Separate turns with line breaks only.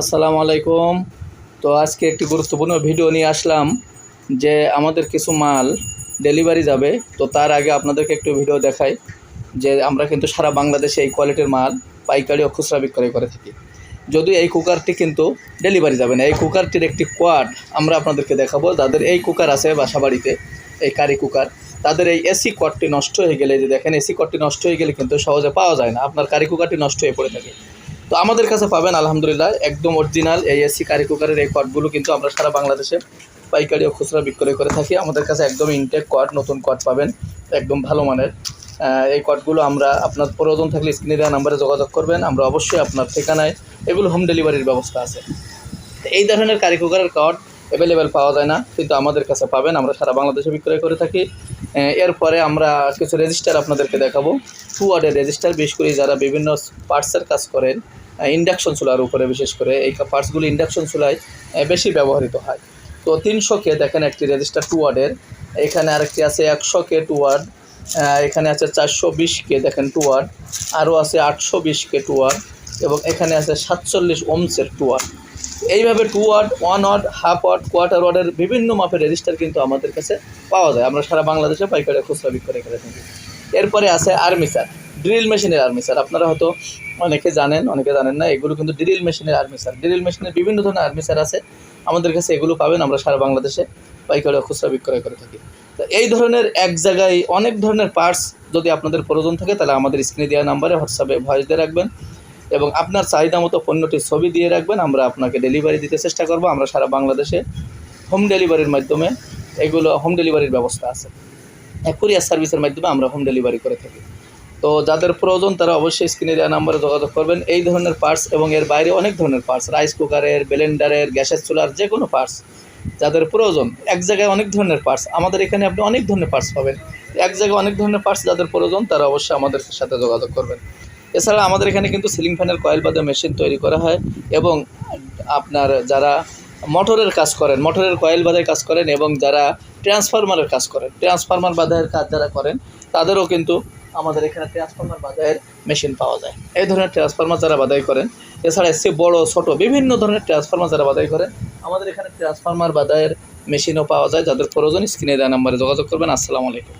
আসসালামু আলাইকুম। তো আজকে একটি গুরুত্বপূর্ণ ভিডিও নিয়ে আসলাম যে আমাদের কিছু মাল ডেলিভারি যাবে। তো তার আগে আপনাদেরকে একটু ভিডিও দেখাই যে আমরা কিন্তু সারা বাংলাদেশে এই কোয়ালিটির মাল পাইকারি ও খুচরা বিক্রয় করে থাকি। যদিও এই কুকারটি কিন্তু ডেলিভারি যাবে না, এই কুকারটির একটি কোয়াড আমরা আপনাদেরকে দেখাবো। যাদের এই কুকার আছে বাসা বাড়িতে এই কারি কুকার, তাদের এই এসি কোয়াডটি নষ্ট হয়ে গেলে যে দেখেন, এসি কোয়াডটি নষ্ট হয়ে গেলে কিন্তু সহজে পাওয়া যায় না। আপনার কারি কুকারটি নষ্ট হয়ে পড়ে থাকে। তো আমাদের কাছে পাবেন, আলহামদুলিল্লাহ, একদম অরিজিনাল এই এসি কারি কুকারের এই কটগুলো কিন্তু আমরা সারা বাংলাদেশে পাইকারি ও খুচরা বিক্রয় করে থাকি। আমাদের কাছে একদম ইনটেক কট নতুন কট পাবেন, একদম ভালো মানের। এই কটগুলো আমরা আপনার প্রয়োজন থাকলে স্ক্রিনে দেওয়া নাম্বারে যোগাযোগ করবেন, আমরা অবশ্যই আপনার ঠিকানায় এগুলো হোম ডেলিভারির ব্যবস্থা আছে। এই ধরনের কারি কুকারের কট অ্যাভেলেবেল পাওয়া যায় না, কিন্তু আমাদের কাছে পাবেন, আমরা সারা বাংলাদেশে বিক্রয় করে থাকি। এরপরে আমরা কিছু রেজিস্টার আপনাদেরকে দেখাবো। টু ওয়ার্ডের রেজিস্টার বিশেষ করে যারা বিভিন্ন পার্টসের কাজ করেন ইন্ডাকশন চুলার উপরে বিশেষ করে, এই পার্টসগুলি ইন্ডাকশন চুলায় বেশি ব্যবহৃত হয়। তো তিনশো কে দেখেন একটি রেজিস্টার টু ওয়ার্ডের এখানে আরেকটি আছে একশো কে টু ওয়ার্ড এখানে আছে চারশো বিশ কে দেখেন টু ওয়ার্ড আরও আছে আটশো বিশ কে টু ওয়ার্ড এবং এখানে আছে সাতচল্লিশ ওমসের টু ওয়ার্ড এইভাবে two yard one yard half yard quarter ওয়ার্ডের বিভিন্ন মাপের রেজিস্টার কিন্তু আমাদের কাছে পাওয়া যায়। আমরা সারা বাংলাদেশে পাইকারি খুচরা বিক্রয় করে থাকি। এরপরে আছে আর্মিসার ড্রিল মেশিনের আর্মিসার আপনারা হয়তো অনেকে জানেন অনেকে জানেন না, এগুলো কিন্তু ড্রিল মেশিনের আর্মিসার ড্রিল মেশিনের বিভিন্ন ধরনের আর্মিসার আছে। আমাদের কাছে এগুলো পাবেন, আমরা সারা বাংলাদেশে পাইকারি খুচরা বিক্রয় করে থাকি। তো এই ধরনের এক জায়গায় অনেক ধরনের পার্টস যদি আপনাদের প্রয়োজন থাকে, তাহলে আমাদের স্ক্রিনে দেওয়া নাম্বারে হোয়াটসঅ্যাপে ভয়েস দিয়ে রাখবেন। এবং আপনার চাহিদা মতো পণ্যটির ছবি দিয়ে রাখবেন, আমরা আপনাকে ডেলিভারি দিতে চেষ্টা করব। আমরা সারা বাংলাদেশে হোম ডেলিভারির মাধ্যমে এগুলো হোম ডেলিভারির ব্যবস্থা আছে। কুরিয়ার সার্ভিসের মাধ্যমে আমরা হোম ডেলিভারি করে থাকি। তো যাদের প্রয়োজন, তারা অবশ্যই স্ক্রিনে দেওয়া নাম্বারে যোগাযোগ করবেন। এই ধরনের পার্টস এবং এর বাইরে অনেক ধরনের পার্টস রাইস কুকারের ব্লেন্ডারের গ্যাসের চুলার যে কোনো পার্টস যাদের প্রয়োজন, এক জায়গায় অনেক ধরনের পার্টস আমাদের এখানে আপনি অনেক ধরনের পার্টস পাবেন। এক জায়গায় অনেক ধরনের পার্টস যাদের প্রয়োজন, তারা অবশ্যই আমাদের সাথে যোগাযোগ করবেন। এছাড়া আমাদের এখানে কিন্তু সিলিং ফ্যানের কয়েল বাদে মেশিন তৈরি করা হয় এবং আপনার যারা মোটরের কাজ করেন, মোটরের কয়েল বাঁধায় কাজ করেন এবং যারা ট্রান্সফরমারের কাজ করেন, ট্রান্সফরমার বাঁধাইয়ের কাজ যারা করেন, তাদেরও কিন্তু আমাদের এখানে ট্রান্সফরমার বাঁধাইয়ের মেশিন পাওয়া যায়। এই ধরনের ট্রান্সফরমার যারা বাঁধাই করেন, এছাড়া এসে বড়, ছোট, বিভিন্ন ধরনের ট্রান্সফরমার যারা বাঁধাই করেন, আমাদের এখানে ট্রান্সফরমার বাঁধাইয়ের মেশিনও পাওয়া যায়, যাদের প্রয়োজন স্ক্রিনে দেওয়া নাম্বারে যোগাযোগ করবেন। আসসালামু আলাইকুম।